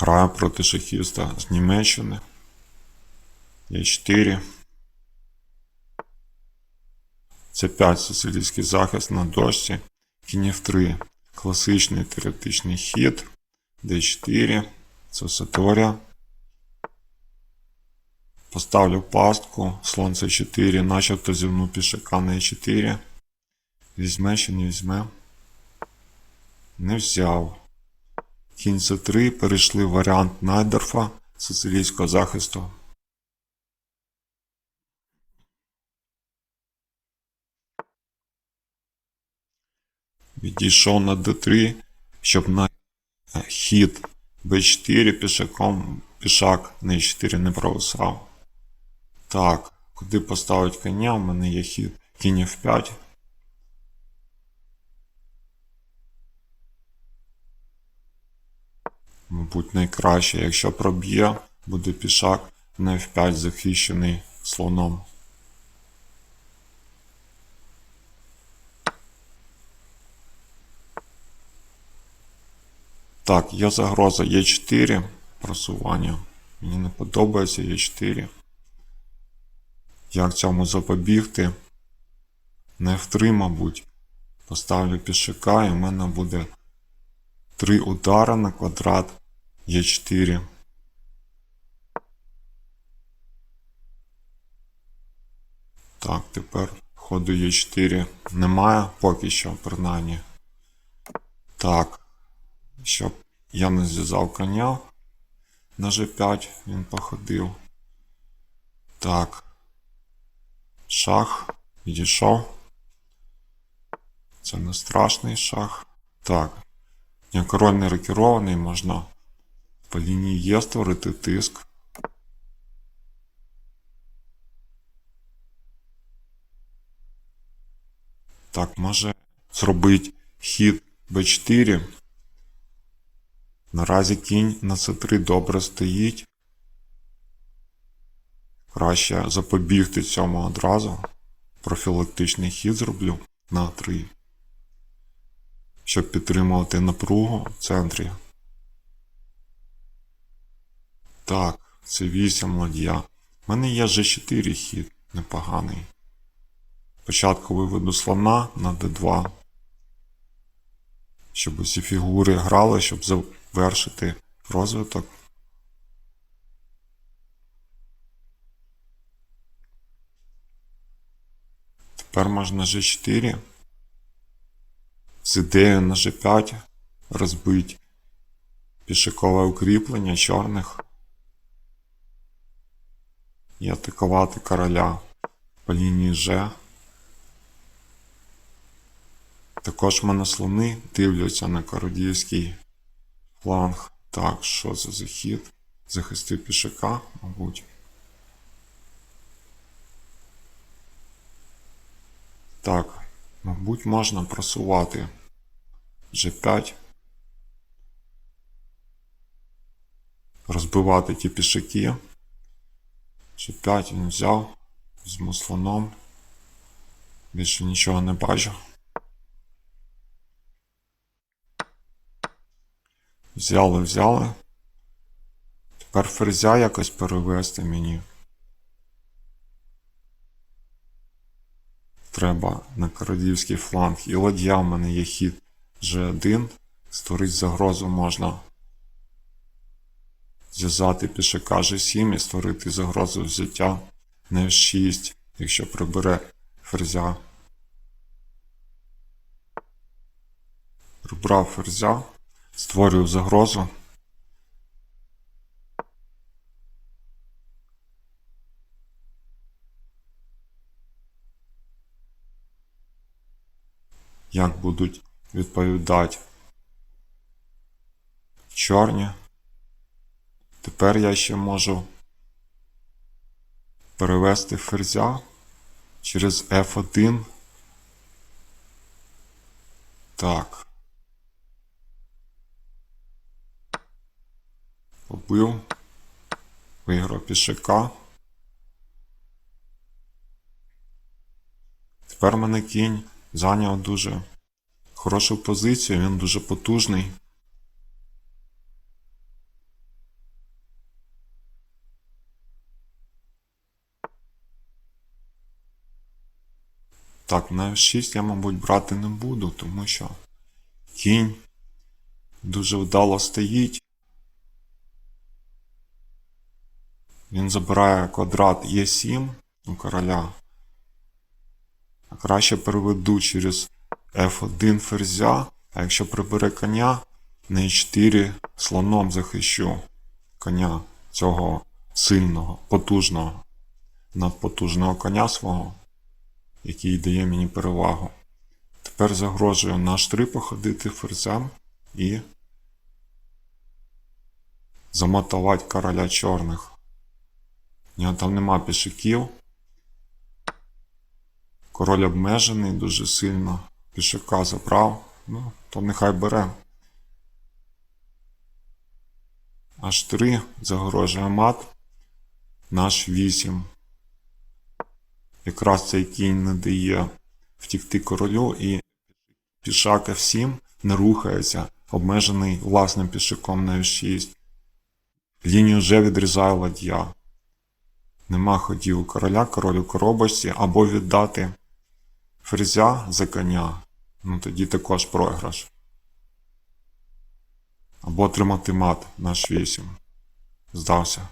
Граю проти шахіста з Німеччини. Е4. Це 5 сицилійський захист на дошці. Кінь F3. Класичний теоретичний хід. D4. Це Саторія. Поставлю пастку. Слон C4, начебто зівну пішака на E4. Візьме чи не візьме. Не взяв. Кінь C3. Перейшли в варіант Найдерфа сицилійського захисту. Відійшов на D3, щоб на хід B4 пішаком пішак на E4 не провисав. Так, куди поставить коня? У мене є хід кінь F5. Мабуть, найкраще, якщо проб'є, буде пішак на F5 захищений слоном. Так, є загроза Е4 просування. Мені не подобається Е4. Як цьому запобігти? Не F3, мабуть. Поставлю пішака і в мене буде 3 удара на квадрат Е4. Так, тепер ходу Е4 немає поки що, принаймні. Так, щоб я не зв'язав коня на G5 він походив. Так. Шах. Відійшов. Це не страшний шах. Так. Я король не рокірований, можна по лінії Є створити тиск. Так, може зробити хід b4. Наразі кінь на c3 добре стоїть. Краще запобігти цьому одразу. Профілактичний хід зроблю на 3. Щоб підтримувати напругу в центрі. Так, це 8 ладья. У мене є G4 хід непоганий. Спочатку виведу слона на d2. Щоб усі фігури грали, щоб завершити розвиток. Тепер можна G4. З ідеєю на G5 розбити пішакове укріплення чорних і атакувати короля по лінії G. Також мене слони дивляться на королівський фланг. Так, що за хід? Захистив пішака, мабуть. Так, мабуть, можна просувати G5. Розбивати ті пішаки. G5 він взяв. Візьму слоном. Більше нічого не бачу. Взяли, взяли. Тепер ферзя якось перевести мені. Треба на королівський фланг. І ладья в мене є хід G1. Створити загрозу можна. Зв'язати пішака G7 і створити загрозу взяття на F6, якщо прибере ферзя. Прибрав ферзя. Створюю загрозу. Як будуть відповідати чорні. Тепер я ще можу перевести ферзя через F1. Так. Побив. Виграв пішака. Тепер мене кінь зайняв дуже хорошу позицію, він дуже потужний. Так, на F6 я, мабуть, брати не буду, тому що кінь дуже вдало стоїть. Він забирає квадрат Е7 у короля. А краще переведу через F1 ферзя, а якщо прибере коня, на E4 слоном захищу коня цього сильного, потужного, надпотужного коня свого, який дає мені перевагу. Тепер загрожую на H3 походити ферзем і замотувати короля чорних. Нього там нема пішаків. Король обмежений дуже сильно. Пішака забрав. Ну, то нехай бере. H3 загрожує мат. Наш 8. Якраз цей кінь не дає втікти королю і пішак F7 не рухається, обмежений власним пішаком на F6. Лінію вже відрізає ладья. Нема ходів у короля, король у коробочці, або віддати ферзя за коня. Ну тоді також програш. Або отримати мат на H8. Здався.